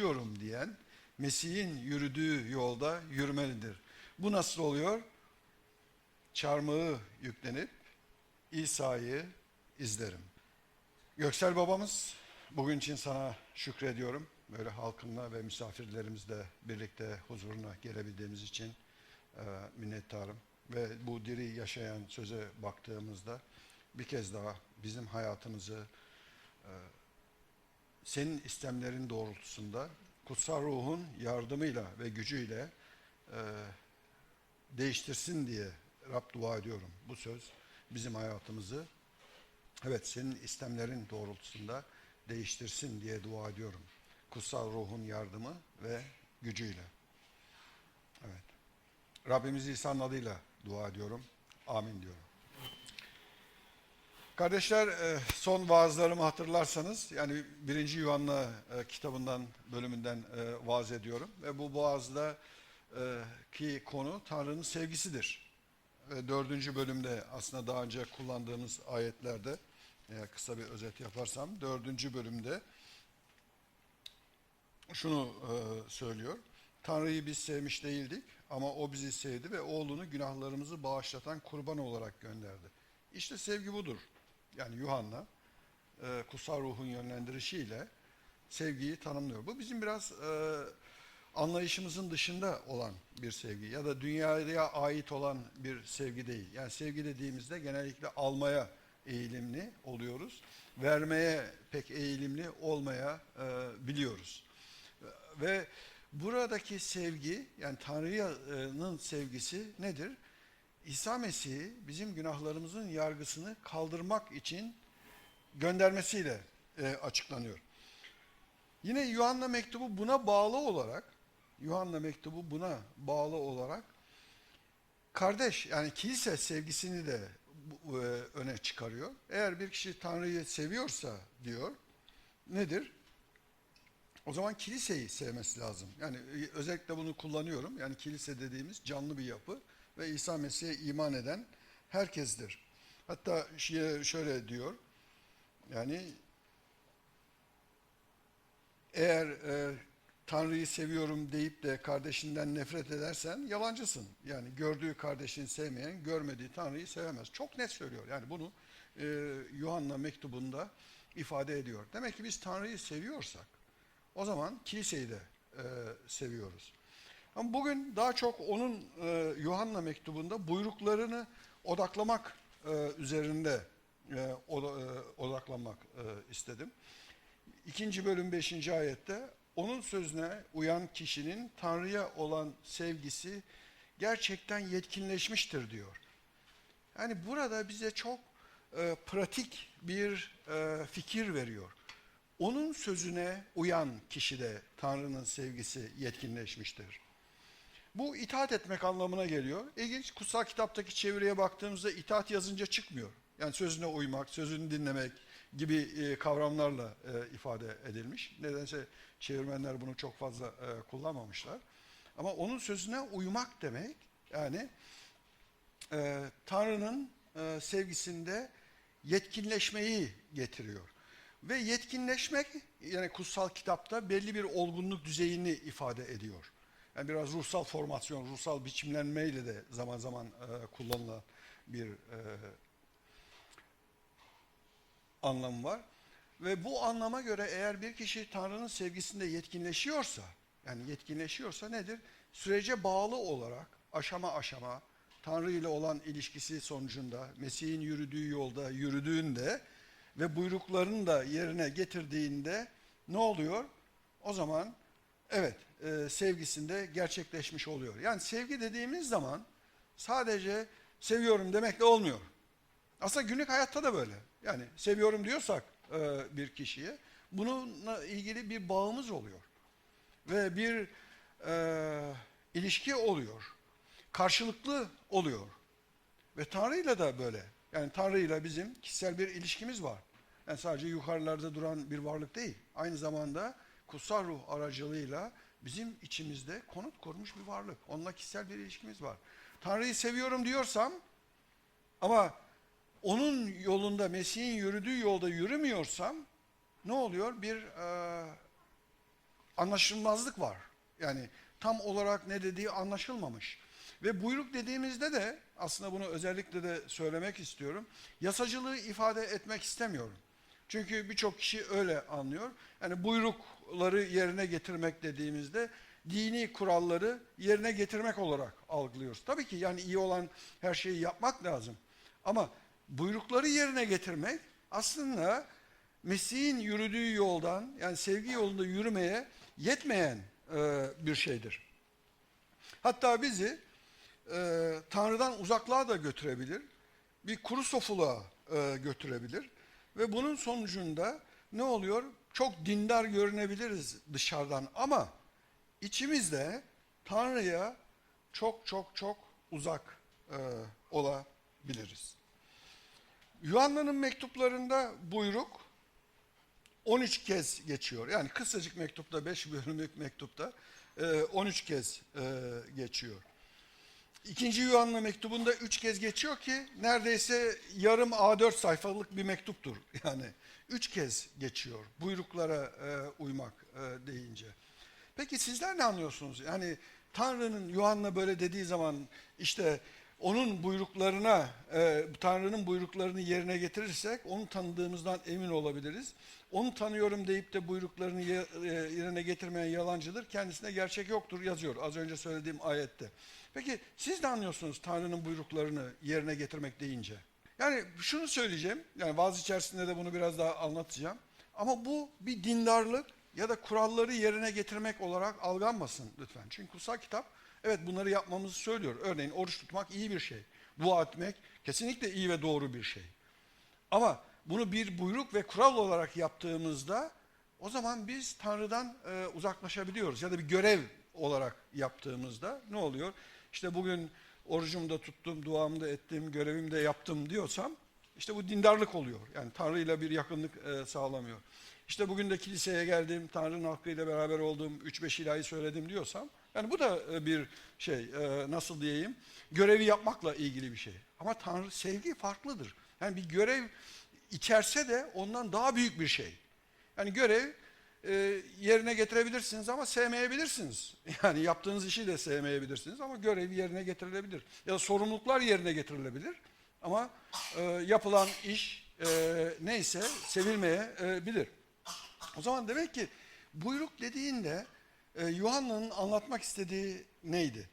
yaşıyorum diyen Mesih'in yürüdüğü yolda yürümelidir. Bu nasıl oluyor? Çarmıhı yüklenip İsa'yı izlerim. Göksel babamız bugün için sana şükrediyorum. Böyle halkınla ve misafirlerimizle birlikte huzuruna gelebildiğimiz için e, minnettarım. Ve bu diri yaşayan söze baktığımızda bir kez daha bizim hayatımızı e, senin istemlerin doğrultusunda kutsal ruhun yardımıyla ve gücüyle e, değiştirsin diye Rab dua ediyorum. Bu söz bizim hayatımızı evet senin istemlerin doğrultusunda değiştirsin diye dua ediyorum. Kutsal ruhun yardımı ve gücüyle. Evet. Rabbimiz İsa'nın adıyla dua ediyorum. Amin diyorum. Kardeşler e, son vaazlarımı hatırlarsanız yani birinci Yuhanna e, kitabından bölümünden e, vaaz ediyorum ve bu vaazda ki konu Tanrı'nın sevgisidir. Dördüncü bölümde aslında daha önce kullandığımız ayetlerde kısa bir özet yaparsam dördüncü bölümde şunu söylüyor. Tanrı'yı biz sevmiş değildik ama o bizi sevdi ve oğlunu günahlarımızı bağışlatan kurban olarak gönderdi. İşte sevgi budur. Yani Yuhanna e, kutsal ruhun yönlendirişiyle sevgiyi tanımlıyor. Bu bizim biraz e, anlayışımızın dışında olan bir sevgi ya da dünyaya ait olan bir sevgi değil. Yani sevgi dediğimizde genellikle almaya eğilimli oluyoruz. Vermeye pek eğilimli olmaya e, biliyoruz. Ve buradaki sevgi yani Tanrı'nın sevgisi nedir? İsa Mesih'i bizim günahlarımızın yargısını kaldırmak için göndermesiyle e, açıklanıyor. Yine Yuhanna mektubu buna bağlı olarak Yuhanna mektubu buna bağlı olarak kardeş yani kilise sevgisini de e, öne çıkarıyor. Eğer bir kişi Tanrı'yı seviyorsa diyor nedir? O zaman kiliseyi sevmesi lazım. Yani e, özellikle bunu kullanıyorum. Yani kilise dediğimiz canlı bir yapı ve İsa Mesih'e iman eden herkestir. Hatta şöyle diyor. Yani eğer e, Tanrı'yı seviyorum deyip de kardeşinden nefret edersen yalancısın. Yani gördüğü kardeşini sevmeyen görmediği Tanrı'yı sevemez. Çok net söylüyor. Yani bunu e, Yuhanna mektubunda ifade ediyor. Demek ki biz Tanrı'yı seviyorsak o zaman kiliseyi de e, seviyoruz. Ama bugün daha çok onun e, Yuhanna mektubunda buyruklarını odaklamak e, üzerinde e, oda- e, e, istedim. İkinci bölüm 5. ayette onun sözüne uyan kişinin Tanrı'ya olan sevgisi gerçekten yetkinleşmiştir diyor. Yani burada bize çok e, pratik bir e, fikir veriyor. Onun sözüne uyan kişide Tanrı'nın sevgisi yetkinleşmiştir. Bu itaat etmek anlamına geliyor. İlginç kutsal kitaptaki çeviriye baktığımızda itaat yazınca çıkmıyor. Yani sözüne uymak, sözünü dinlemek gibi e, kavramlarla e, ifade edilmiş. Nedense çevirmenler bunu çok fazla e, kullanmamışlar. Ama onun sözüne uymak demek yani e, Tanrı'nın sevgisinde yetkinleşmeyi getiriyor. Ve yetkinleşmek yani kutsal kitapta belli bir olgunluk düzeyini ifade ediyor. Yani biraz ruhsal formasyon, ruhsal biçimlenmeyle de zaman zaman e, kullanılan bir e, anlamı var. Ve bu anlama göre eğer bir kişi Tanrı'nın sevgisinde yetkinleşiyorsa, yani yetkinleşiyorsa nedir? Sürece bağlı olarak aşama aşama Tanrı ile olan ilişkisi sonucunda Mesih'in yürüdüğü yolda yürüdüğünde ve buyruklarını da yerine getirdiğinde ne oluyor? O zaman evet sevgisinde gerçekleşmiş oluyor. Yani sevgi dediğimiz zaman sadece seviyorum demekle olmuyor. Aslında günlük hayatta da böyle. Yani seviyorum diyorsak e, bir kişiye bununla ilgili bir bağımız oluyor. Ve bir e, ilişki oluyor. Karşılıklı oluyor. Ve Tanrı'yla da böyle. Yani Tanrı'yla bizim kişisel bir ilişkimiz var. Yani sadece yukarılarda duran bir varlık değil. Aynı zamanda kutsal ruh aracılığıyla bizim içimizde konut kurmuş bir varlık. Onunla kişisel bir ilişkimiz var. Tanrı'yı seviyorum diyorsam ama onun yolunda, Mesih'in yürüdüğü yolda yürümüyorsam ne oluyor? Bir e, anlaşılmazlık var. Yani tam olarak ne dediği anlaşılmamış. Ve buyruk dediğimizde de aslında bunu özellikle de söylemek istiyorum. Yasacılığı ifade etmek istemiyorum. Çünkü birçok kişi öyle anlıyor. Yani buyrukları yerine getirmek dediğimizde dini kuralları yerine getirmek olarak algılıyoruz. Tabii ki yani iyi olan her şeyi yapmak lazım. Ama buyrukları yerine getirmek aslında Mesih'in yürüdüğü yoldan yani sevgi yolunda yürümeye yetmeyen e, bir şeydir. Hatta bizi e, Tanrı'dan uzaklığa da götürebilir. Bir kuru sofuluğa e, götürebilir. Ve bunun sonucunda ne oluyor? Çok dindar görünebiliriz dışarıdan ama içimizde Tanrı'ya çok çok çok uzak e, olabiliriz. Yuhanna'nın mektuplarında buyruk 13 kez geçiyor. Yani kısacık mektupta 5 bölümlük mektupta e, 13 kez e, geçiyor. İkinci Yuhanna mektubunda 3 kez geçiyor ki neredeyse yarım A4 sayfalık bir mektuptur. Yani 3 kez geçiyor buyruklara e, uymak e, deyince. Peki sizler ne anlıyorsunuz? Yani Tanrı'nın Yuhanna böyle dediği zaman işte onun buyruklarına, e, Tanrı'nın buyruklarını yerine getirirsek onu tanıdığımızdan emin olabiliriz. Onu tanıyorum deyip de buyruklarını e, yerine getirmeyen yalancıdır. Kendisine gerçek yoktur yazıyor az önce söylediğim ayette. Peki siz ne anlıyorsunuz Tanrı'nın buyruklarını yerine getirmek deyince? Yani şunu söyleyeceğim, yani vaaz içerisinde de bunu biraz daha anlatacağım. Ama bu bir dindarlık ya da kuralları yerine getirmek olarak algılanmasın lütfen. Çünkü kutsal kitap evet bunları yapmamızı söylüyor. Örneğin oruç tutmak iyi bir şey. Dua etmek kesinlikle iyi ve doğru bir şey. Ama bunu bir buyruk ve kural olarak yaptığımızda o zaman biz Tanrı'dan e, uzaklaşabiliyoruz. Ya da bir görev olarak yaptığımızda ne oluyor? İşte bugün orucumu da tuttum, duamı da ettim, görevimi de yaptım diyorsam işte bu dindarlık oluyor. Yani Tanrı ile bir yakınlık e, sağlamıyor. İşte bugün de kiliseye geldim, Tanrı'nın hakkıyla beraber olduğum 3-5 ilahi söyledim diyorsam yani bu da e, bir şey e, nasıl diyeyim görevi yapmakla ilgili bir şey. Ama Tanrı sevgi farklıdır. Yani bir görev içerse de ondan daha büyük bir şey. Yani görev e, yerine getirebilirsiniz ama sevmeyebilirsiniz. Yani yaptığınız işi de sevmeyebilirsiniz ama görev yerine getirilebilir. Ya da sorumluluklar yerine getirilebilir. Ama e, yapılan iş e, neyse sevilmeyebilir. O zaman demek ki buyruk dediğinde e, Yuhanna'nın anlatmak istediği neydi?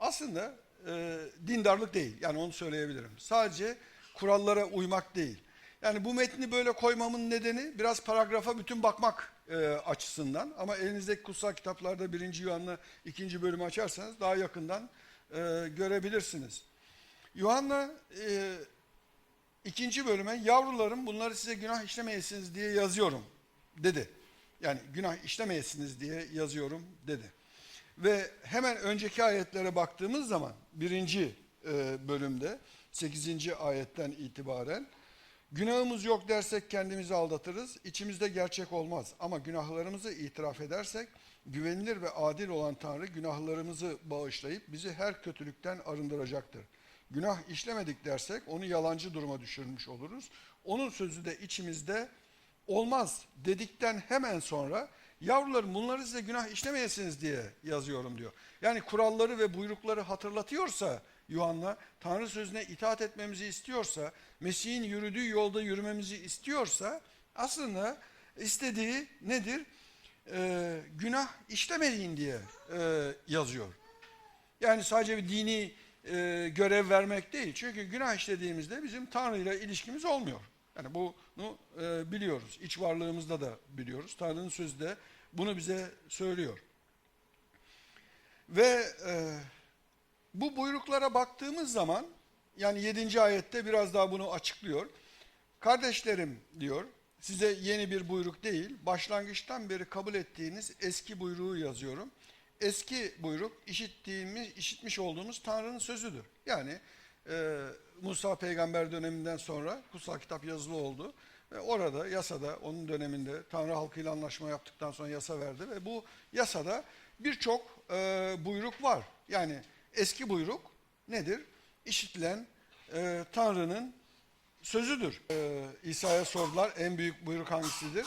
Aslında e, dindarlık değil. Yani onu söyleyebilirim. Sadece kurallara uymak değil. Yani bu metni böyle koymamın nedeni biraz paragrafa bütün bakmak e, açısından. Ama elinizdeki kutsal kitaplarda 1. Yuhanna 2. bölümü açarsanız daha yakından e, görebilirsiniz. Yuhanna e, ikinci bölüme yavrularım bunları size günah işlemeyesiniz diye yazıyorum dedi. Yani günah işlemeyesiniz diye yazıyorum dedi. Ve hemen önceki ayetlere baktığımız zaman birinci e, bölümde 8. ayetten itibaren günahımız yok dersek kendimizi aldatırız. İçimizde gerçek olmaz ama günahlarımızı itiraf edersek güvenilir ve adil olan Tanrı günahlarımızı bağışlayıp bizi her kötülükten arındıracaktır. Günah işlemedik dersek onu yalancı duruma düşürmüş oluruz. Onun sözü de içimizde olmaz dedikten hemen sonra yavrularım bunları size günah işlemeyesiniz diye yazıyorum diyor. Yani kuralları ve buyrukları hatırlatıyorsa Yuhanna Tanrı sözüne itaat etmemizi istiyorsa, Mesih'in yürüdüğü yolda yürümemizi istiyorsa aslında istediği nedir? Ee, günah işlemeyin diye e, yazıyor. Yani sadece bir dini e, görev vermek değil. Çünkü günah işlediğimizde bizim Tanrı ile ilişkimiz olmuyor. Yani bunu e, biliyoruz. İç varlığımızda da biliyoruz. Tanrı'nın sözü de bunu bize söylüyor. Ve e, bu buyruklara baktığımız zaman yani 7. ayette biraz daha bunu açıklıyor. Kardeşlerim diyor size yeni bir buyruk değil başlangıçtan beri kabul ettiğiniz eski buyruğu yazıyorum. Eski buyruk işittiğimiz, işitmiş olduğumuz Tanrı'nın sözüdür. Yani e, Musa peygamber döneminden sonra kutsal kitap yazılı oldu. Ve orada yasada onun döneminde Tanrı halkıyla anlaşma yaptıktan sonra yasa verdi ve bu yasada birçok e, buyruk var. Yani eski buyruk nedir? İşitilen e, Tanrı'nın sözüdür. E, İsa'ya sordular en büyük buyruk hangisidir?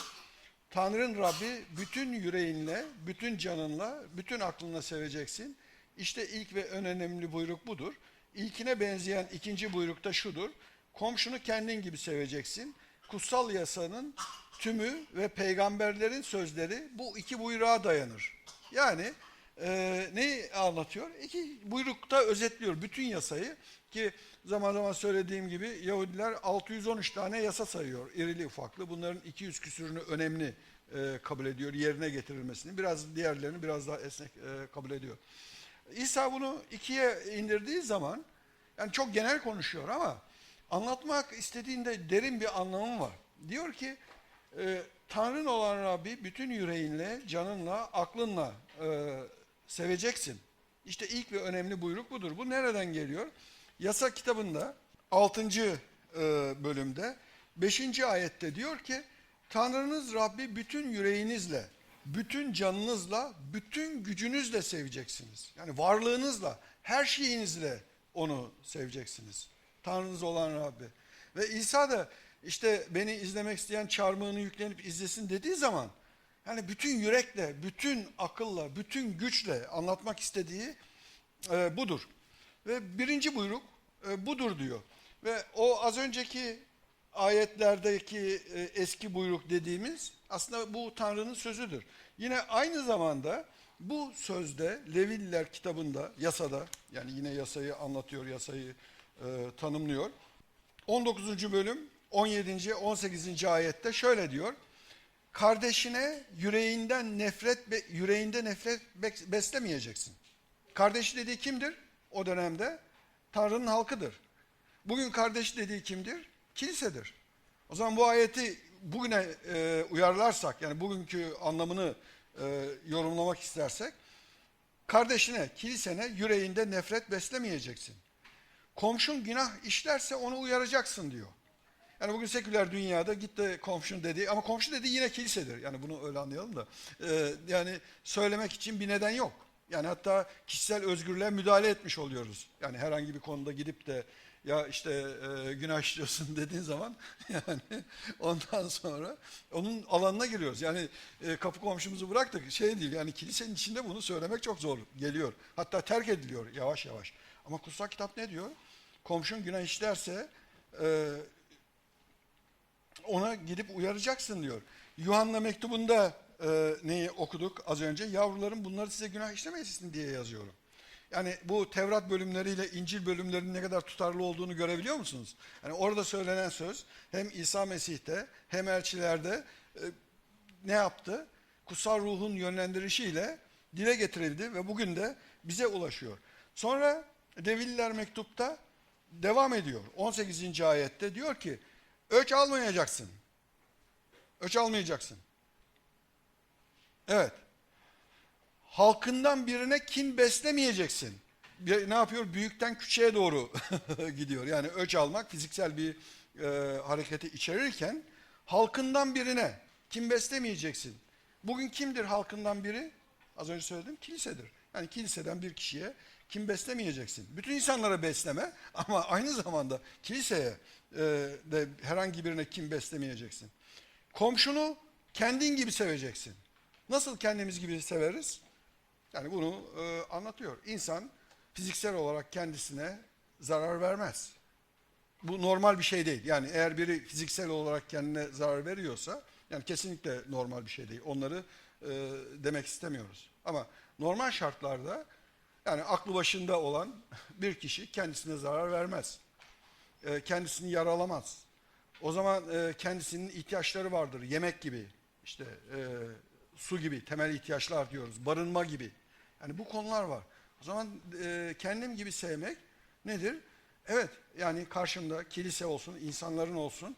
Tanrın Rabbi bütün yüreğinle, bütün canınla, bütün aklınla seveceksin. İşte ilk ve en önemli buyruk budur. İlkine benzeyen ikinci buyruk da şudur. Komşunu kendin gibi seveceksin. Kutsal yasanın tümü ve peygamberlerin sözleri bu iki buyruğa dayanır. Yani e, neyi anlatıyor? İki buyrukta özetliyor bütün yasayı ki zaman zaman söylediğim gibi Yahudiler 613 tane yasa sayıyor irili ufaklı. Bunların 200 küsürünü önemli e, kabul ediyor yerine getirilmesini. Biraz diğerlerini biraz daha esnek e, kabul ediyor. İsa bunu ikiye indirdiği zaman yani çok genel konuşuyor ama anlatmak istediğinde derin bir anlamı var. Diyor ki e, Tanrın olan Rabbi bütün yüreğinle, canınla, aklınla e, seveceksin. İşte ilk ve önemli buyruk budur. Bu nereden geliyor? Yasa kitabında 6. e, bölümde 5. ayette diyor ki Tanrınız Rabbi bütün yüreğinizle, bütün canınızla, bütün gücünüzle seveceksiniz. Yani varlığınızla, her şeyinizle onu seveceksiniz. Tanrınız olan Rabbi. Ve İsa da işte beni izlemek isteyen çarmıhını yüklenip izlesin dediği zaman yani bütün yürekle, bütün akılla, bütün güçle anlatmak istediği e, budur. Ve birinci buyruk e, budur diyor. Ve o az önceki ayetlerdeki e, eski buyruk dediğimiz aslında bu Tanrı'nın sözüdür. Yine aynı zamanda bu sözde Levililer kitabında, yasada yani yine yasayı anlatıyor, yasayı e, tanımlıyor. 19. bölüm 17. 18. ayette şöyle diyor. Kardeşine yüreğinden nefret yüreğinde nefret be- beslemeyeceksin. Kardeş dediği kimdir? O dönemde Tanrı'nın halkıdır. Bugün kardeş dediği kimdir? Kilisedir. O zaman bu ayeti bugüne e, uyarlarsak yani bugünkü anlamını e, yorumlamak istersek kardeşine, kilisene yüreğinde nefret beslemeyeceksin. Komşun günah işlerse onu uyaracaksın diyor. Yani bugün seküler dünyada git de komşun dediği ama komşu dediği yine kilisedir. Yani bunu öyle anlayalım da. Ee, yani söylemek için bir neden yok. Yani hatta kişisel özgürlüğe müdahale etmiş oluyoruz. Yani herhangi bir konuda gidip de ya işte e, günah işliyorsun dediğin zaman yani ondan sonra onun alanına giriyoruz. Yani e, kapı komşumuzu bıraktık şey değil yani kilisenin içinde bunu söylemek çok zor geliyor. Hatta terk ediliyor yavaş yavaş. Ama kutsal kitap ne diyor? Komşun günah işlerse e, ona gidip uyaracaksın diyor. Yuhanna mektubunda e, neyi okuduk az önce? Yavrularım bunları size günah işlemesin diye yazıyorum. Yani bu Tevrat bölümleriyle İncil bölümlerinin ne kadar tutarlı olduğunu görebiliyor musunuz? Yani orada söylenen söz hem İsa Mesih'te hem elçilerde e, ne yaptı? Kutsal ruhun yönlendirişiyle dile getirildi ve bugün de bize ulaşıyor. Sonra Devililer mektupta devam ediyor. 18. ayette diyor ki Öç almayacaksın. Öç almayacaksın. Evet. Halkından birine kin beslemeyeceksin. Ne yapıyor? Büyükten küçüğe doğru gidiyor. Yani öç almak fiziksel bir e, hareketi içerirken halkından birine kim beslemeyeceksin. Bugün kimdir halkından biri? Az önce söyledim kilisedir. Yani kiliseden bir kişiye kim beslemeyeceksin. Bütün insanlara besleme ama aynı zamanda kiliseye e, de herhangi birine kim beslemeyeceksin. Komşunu kendin gibi seveceksin. Nasıl kendimiz gibi severiz? Yani bunu e, anlatıyor. İnsan fiziksel olarak kendisine zarar vermez. Bu normal bir şey değil. Yani eğer biri fiziksel olarak kendine zarar veriyorsa yani kesinlikle normal bir şey değil. Onları e, demek istemiyoruz. Ama normal şartlarda yani aklı başında olan bir kişi kendisine zarar vermez. E, kendisini yaralamaz. O zaman e, kendisinin ihtiyaçları vardır. Yemek gibi, işte e, su gibi, temel ihtiyaçlar diyoruz. Barınma gibi. Yani bu konular var. O zaman e, kendim gibi sevmek nedir? Evet yani karşımda kilise olsun, insanların olsun.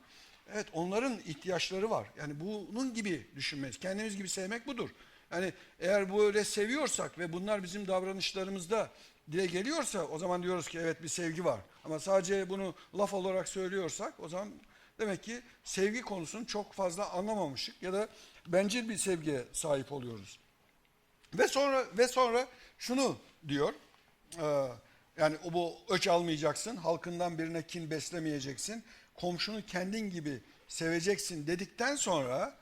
Evet onların ihtiyaçları var. Yani bunun gibi düşünmeliyiz. Kendimiz gibi sevmek budur. Yani eğer böyle seviyorsak ve bunlar bizim davranışlarımızda dile geliyorsa o zaman diyoruz ki evet bir sevgi var. Ama sadece bunu laf olarak söylüyorsak o zaman demek ki sevgi konusunu çok fazla anlamamışık ya da bencil bir sevgiye sahip oluyoruz. Ve sonra ve sonra şunu diyor. e, yani bu öç almayacaksın, halkından birine kin beslemeyeceksin, komşunu kendin gibi seveceksin dedikten sonra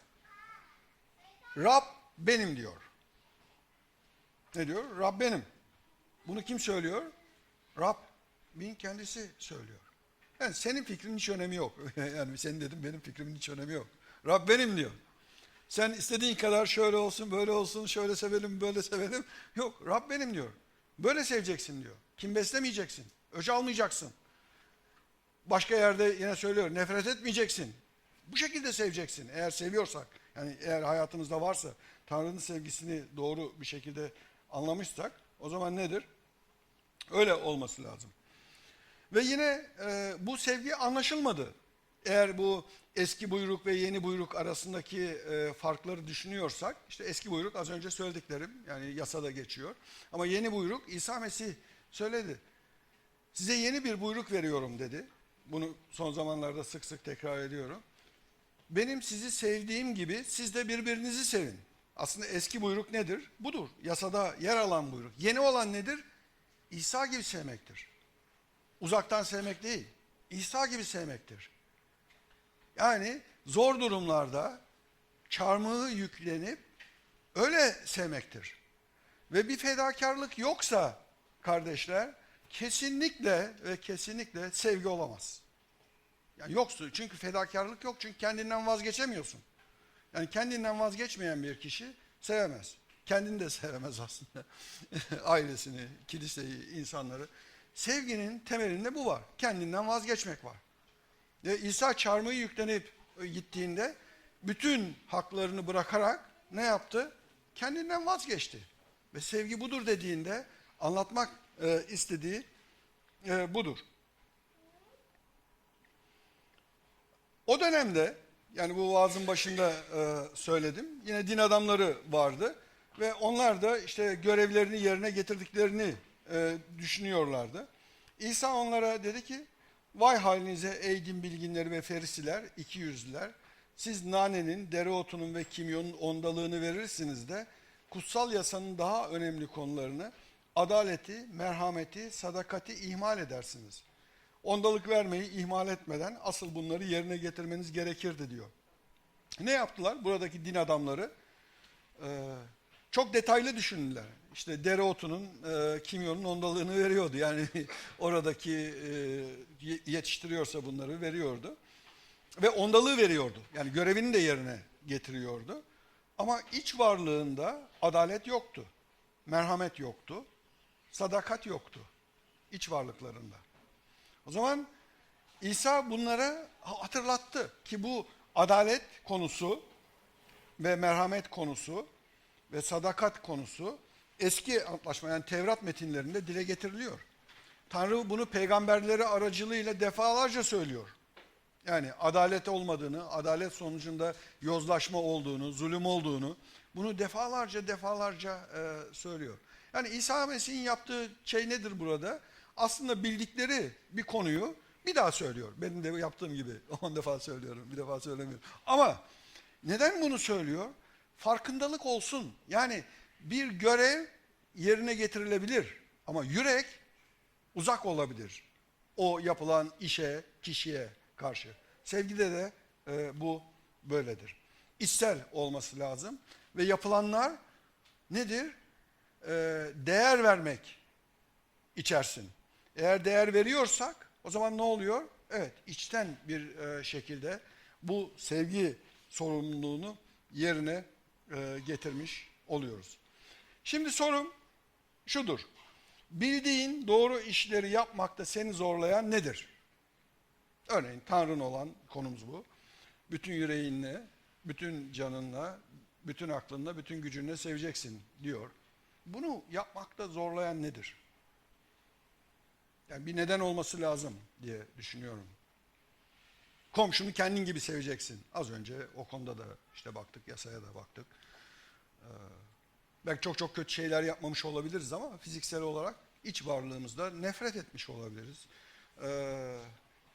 Rab benim diyor. Ne diyor? Rab benim. Bunu kim söylüyor? Rabbin kendisi söylüyor. Yani senin fikrinin hiç önemi yok. yani senin dedim benim fikrimin hiç önemi yok. Rab benim diyor. Sen istediğin kadar şöyle olsun, böyle olsun, şöyle sevelim, böyle sevelim. Yok, Rab benim diyor. Böyle seveceksin diyor. Kim beslemeyeceksin. Öc almayacaksın. Başka yerde yine söylüyor, nefret etmeyeceksin. Bu şekilde seveceksin eğer seviyorsak. Yani eğer hayatımızda varsa Tanrı'nın sevgisini doğru bir şekilde anlamışsak o zaman nedir? Öyle olması lazım. Ve yine e, bu sevgi anlaşılmadı. Eğer bu eski buyruk ve yeni buyruk arasındaki e, farkları düşünüyorsak, işte eski buyruk az önce söylediklerim, yani yasada geçiyor. Ama yeni buyruk İsa Mesih söyledi. Size yeni bir buyruk veriyorum dedi. Bunu son zamanlarda sık sık tekrar ediyorum. Benim sizi sevdiğim gibi siz de birbirinizi sevin. Aslında eski buyruk nedir? Budur. Yasada yer alan buyruk. Yeni olan nedir? İsa gibi sevmektir. Uzaktan sevmek değil. İsa gibi sevmektir. Yani zor durumlarda çarmıhı yüklenip öyle sevmektir. Ve bir fedakarlık yoksa kardeşler kesinlikle ve kesinlikle sevgi olamaz. Yani yoksa çünkü fedakarlık yok çünkü kendinden vazgeçemiyorsun. Yani kendinden vazgeçmeyen bir kişi sevemez. Kendini de sevemez aslında. Ailesini, kiliseyi, insanları. Sevginin temelinde bu var. Kendinden vazgeçmek var. Ve İsa çarmıhı yüklenip gittiğinde bütün haklarını bırakarak ne yaptı? Kendinden vazgeçti. Ve sevgi budur dediğinde anlatmak e, istediği e, budur. O dönemde yani bu vaazın başında e, söyledim. Yine din adamları vardı ve onlar da işte görevlerini yerine getirdiklerini e, düşünüyorlardı. İsa onlara dedi ki Vay halinize ey din bilginleri ve ferisiler, iki yüzlüler. Siz nanenin, dereotunun ve kimyonun ondalığını verirsiniz de kutsal yasanın daha önemli konularını adaleti, merhameti, sadakati ihmal edersiniz. Ondalık vermeyi ihmal etmeden asıl bunları yerine getirmeniz gerekirdi diyor. Ne yaptılar buradaki din adamları? Ee, çok detaylı düşündüler. İşte dereotunun, e, kimyonun ondalığını veriyordu. Yani oradaki e, yetiştiriyorsa bunları veriyordu. Ve ondalığı veriyordu. Yani görevini de yerine getiriyordu. Ama iç varlığında adalet yoktu. Merhamet yoktu. Sadakat yoktu. İç varlıklarında. O zaman İsa bunlara hatırlattı ki bu adalet konusu ve merhamet konusu ve sadakat konusu eski antlaşma yani Tevrat metinlerinde dile getiriliyor. Tanrı bunu peygamberleri aracılığıyla defalarca söylüyor. Yani adalet olmadığını, adalet sonucunda yozlaşma olduğunu, zulüm olduğunu bunu defalarca defalarca e, söylüyor. Yani İsa Mesih'in yaptığı şey nedir burada? Aslında bildikleri bir konuyu bir daha söylüyor. Benim de yaptığım gibi. On defa söylüyorum, bir defa söylemiyorum. Ama neden bunu söylüyor? Farkındalık olsun. Yani bir görev yerine getirilebilir ama yürek uzak olabilir. O yapılan işe, kişiye karşı. Sevgide de e, bu böyledir. İçsel olması lazım ve yapılanlar nedir? E, değer vermek içersin. Eğer değer veriyorsak o zaman ne oluyor? Evet, içten bir e, şekilde bu sevgi sorumluluğunu yerine e, getirmiş oluyoruz. Şimdi sorum şudur. Bildiğin doğru işleri yapmakta seni zorlayan nedir? Örneğin Tanrın olan konumuz bu. Bütün yüreğinle, bütün canınla, bütün aklınla, bütün gücünle seveceksin diyor. Bunu yapmakta zorlayan nedir? Yani bir neden olması lazım diye düşünüyorum. Komşunu kendin gibi seveceksin. Az önce o konuda da işte baktık, yasaya da baktık. Ee, belki çok çok kötü şeyler yapmamış olabiliriz ama fiziksel olarak iç varlığımızda nefret etmiş olabiliriz. Ee,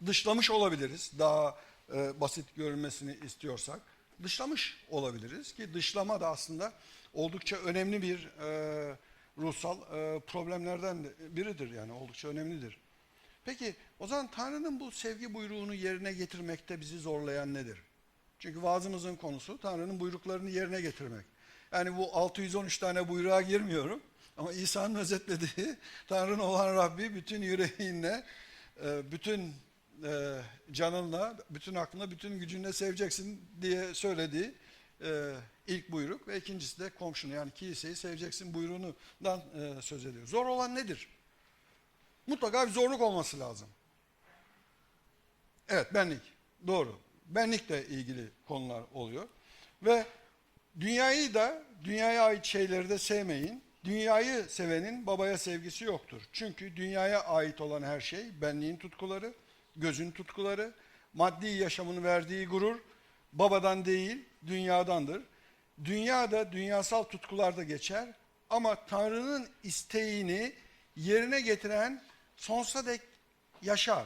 dışlamış olabiliriz. Daha e, basit görünmesini istiyorsak. Dışlamış olabiliriz ki dışlama da aslında oldukça önemli bir e, ruhsal e, problemlerden de biridir yani oldukça önemlidir. Peki o zaman Tanrı'nın bu sevgi buyruğunu yerine getirmekte bizi zorlayan nedir? Çünkü vaazımızın konusu Tanrı'nın buyruklarını yerine getirmek. Yani bu 613 tane buyruğa girmiyorum. Ama İsa'nın özetlediği Tanrı'nın olan Rabbi bütün yüreğinle, e, bütün e, canınla, bütün aklına, bütün gücünle seveceksin diye söylediği e, ilk buyruk ve ikincisi de komşunu yani kiliseyi seveceksin buyruğundan e, söz ediyor. Zor olan nedir? Mutlaka bir zorluk olması lazım. Evet benlik. Doğru. Benlikle ilgili konular oluyor. Ve dünyayı da dünyaya ait şeyleri de sevmeyin. Dünyayı sevenin babaya sevgisi yoktur. Çünkü dünyaya ait olan her şey benliğin tutkuları, gözün tutkuları, maddi yaşamın verdiği gurur babadan değil dünyadandır. Dünyada dünyasal tutkularda geçer ama Tanrı'nın isteğini yerine getiren sonsuza dek yaşar.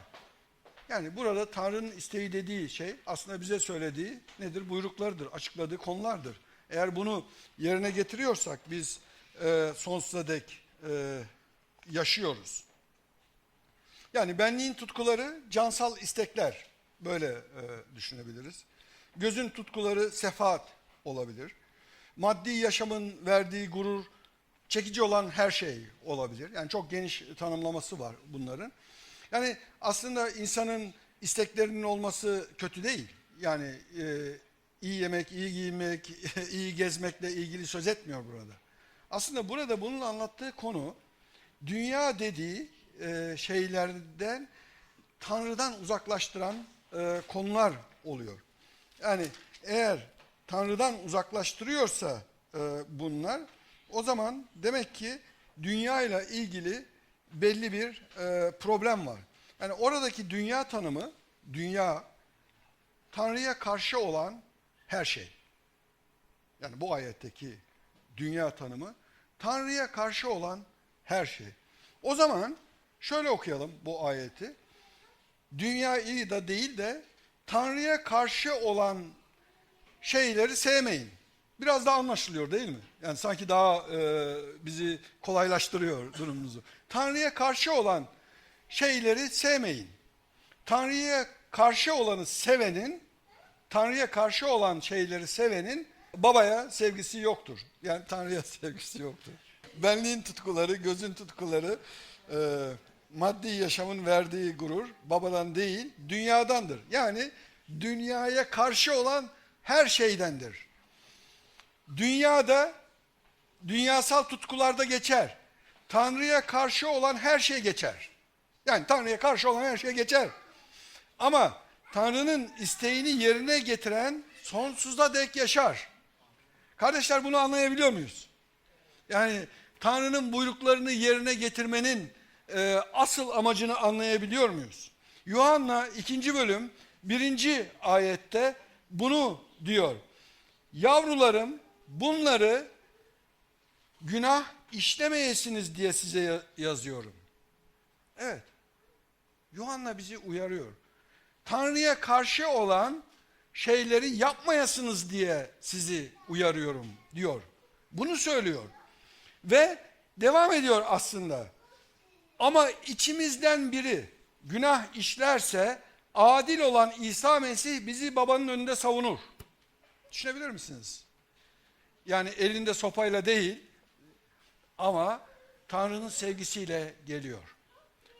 Yani burada Tanrı'nın isteği dediği şey aslında bize söylediği nedir? Buyruklarıdır, açıkladığı konulardır. Eğer bunu yerine getiriyorsak biz e, sonsuza dek e, yaşıyoruz. Yani benliğin tutkuları cansal istekler böyle e, düşünebiliriz. Gözün tutkuları sefaat olabilir. Maddi yaşamın verdiği gurur çekici olan her şey olabilir. Yani çok geniş tanımlaması var bunların. Yani aslında insanın isteklerinin olması kötü değil. Yani e, iyi yemek, iyi giymek, iyi gezmekle ilgili söz etmiyor burada. Aslında burada bunun anlattığı konu dünya dediği e, şeylerden Tanrı'dan uzaklaştıran e, konular oluyor. Yani eğer Tanrı'dan uzaklaştırıyorsa e, bunlar o zaman demek ki dünya ile ilgili belli bir e, problem var. Yani oradaki dünya tanımı, dünya Tanrı'ya karşı olan her şey. Yani bu ayetteki dünya tanımı Tanrı'ya karşı olan her şey. O zaman şöyle okuyalım bu ayeti. Dünya iyi de değil de Tanrı'ya karşı olan şeyleri sevmeyin. Biraz daha anlaşılıyor değil mi? Yani sanki daha e, bizi kolaylaştırıyor durumumuzu. Tanrı'ya karşı olan şeyleri sevmeyin. Tanrı'ya karşı olanı sevenin, Tanrı'ya karşı olan şeyleri sevenin babaya sevgisi yoktur. Yani Tanrı'ya sevgisi yoktur. Benliğin tutkuları, gözün tutkuları, e, maddi yaşamın verdiği gurur babadan değil, dünyadandır. Yani dünyaya karşı olan her şeydendir. Dünyada, dünyasal tutkularda geçer. Tanrı'ya karşı olan her şey geçer. Yani Tanrı'ya karşı olan her şey geçer. Ama Tanrı'nın isteğini yerine getiren sonsuza dek yaşar. Kardeşler bunu anlayabiliyor muyuz? Yani Tanrı'nın buyruklarını yerine getirmenin e, asıl amacını anlayabiliyor muyuz? Yuhanna 2. bölüm 1. ayette bunu diyor. Yavrularım bunları günah işlemeyesiniz diye size ya- yazıyorum. Evet. Yuhanna bizi uyarıyor. Tanrı'ya karşı olan şeyleri yapmayasınız diye sizi uyarıyorum diyor. Bunu söylüyor. Ve devam ediyor aslında. Ama içimizden biri günah işlerse adil olan İsa Mesih bizi babanın önünde savunur. Düşünebilir misiniz? Yani elinde sopayla değil ama Tanrı'nın sevgisiyle geliyor.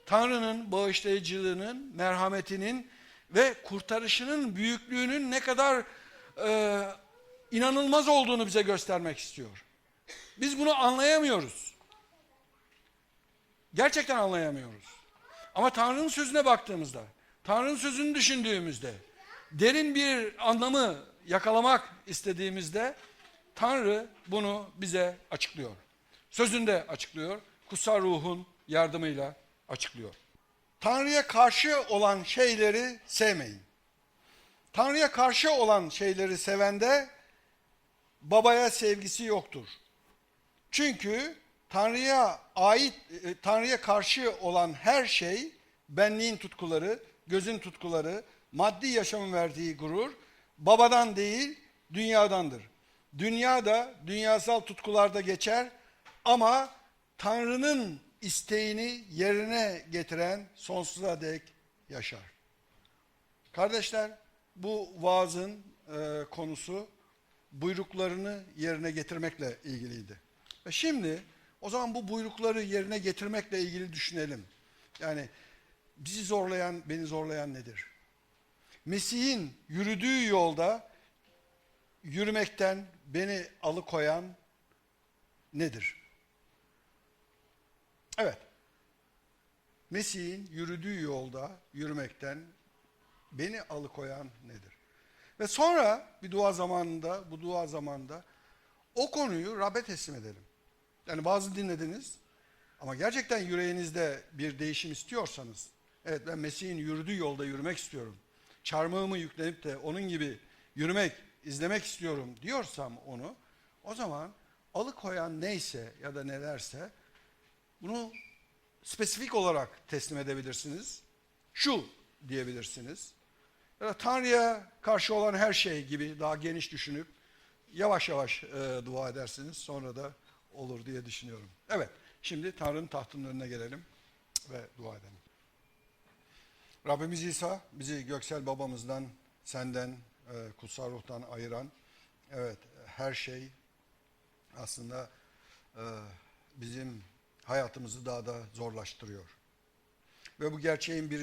Tanrı'nın bağışlayıcılığının, merhametinin ve kurtarışının büyüklüğünün ne kadar e, inanılmaz olduğunu bize göstermek istiyor. Biz bunu anlayamıyoruz. Gerçekten anlayamıyoruz. Ama Tanrı'nın sözüne baktığımızda, Tanrı'nın sözünü düşündüğümüzde, derin bir anlamı yakalamak istediğimizde Tanrı bunu bize açıklıyor. Sözünde açıklıyor, kutsal ruhun yardımıyla açıklıyor. Tanrı'ya karşı olan şeyleri sevmeyin. Tanrı'ya karşı olan şeyleri sevende babaya sevgisi yoktur. Çünkü Tanrı'ya ait, e, Tanrı'ya karşı olan her şey, benliğin tutkuları, gözün tutkuları, maddi yaşamın verdiği gurur, babadan değil, dünyadandır. Dünya da dünyasal tutkularda geçer ama Tanrı'nın isteğini yerine getiren sonsuza dek yaşar. Kardeşler, bu vaazın e, konusu buyruklarını yerine getirmekle ilgiliydi. Ve şimdi o zaman bu buyrukları yerine getirmekle ilgili düşünelim. Yani bizi zorlayan, beni zorlayan nedir? Mesih'in yürüdüğü yolda yürümekten beni alıkoyan nedir? Evet. Mesih'in yürüdüğü yolda yürümekten beni alıkoyan nedir? Ve sonra bir dua zamanında, bu dua zamanında o konuyu Rab'be teslim edelim. Yani bazı dinlediniz ama gerçekten yüreğinizde bir değişim istiyorsanız, evet ben Mesih'in yürüdüğü yolda yürümek istiyorum. Çarmıhımı yüklenip de onun gibi yürümek, izlemek istiyorum diyorsam onu, o zaman alıkoyan neyse ya da nelerse bunu spesifik olarak teslim edebilirsiniz. Şu diyebilirsiniz. Ya da Tanrı'ya karşı olan her şey gibi daha geniş düşünüp yavaş yavaş e, dua edersiniz. Sonra da olur diye düşünüyorum. Evet, şimdi Tanrı'nın tahtının önüne gelelim ve dua edelim. Rabbimiz İsa bizi göksel babamızdan, senden, e, kutsal ruhtan ayıran, evet her şey aslında e, bizim hayatımızı daha da zorlaştırıyor. Ve bu gerçeğin bir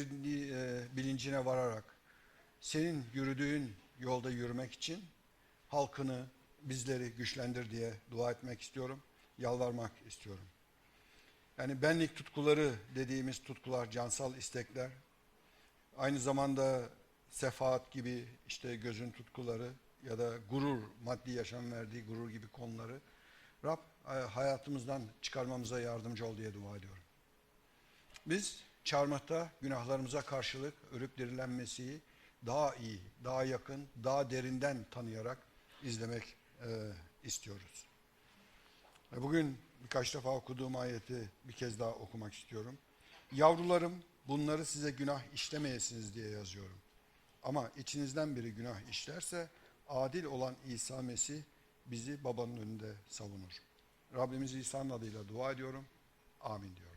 e, bilincine vararak senin yürüdüğün yolda yürümek için halkını, bizleri güçlendir diye dua etmek istiyorum, yalvarmak istiyorum. Yani benlik tutkuları dediğimiz tutkular, cansal istekler, aynı zamanda sefaat gibi işte gözün tutkuları ya da gurur, maddi yaşam verdiği gurur gibi konuları Rab e, hayatımızdan çıkarmamıza yardımcı ol diye dua ediyorum. Biz çarmıhta günahlarımıza karşılık ölüp dirilen Mesih'i daha iyi, daha yakın, daha derinden tanıyarak izlemek e, istiyoruz. Bugün birkaç defa okuduğum ayeti bir kez daha okumak istiyorum. Yavrularım bunları size günah işlemeyesiniz diye yazıyorum. Ama içinizden biri günah işlerse adil olan İsa Mesih bizi babanın önünde savunur. Rabbimiz İsa'nın adıyla dua ediyorum. Amin diyor.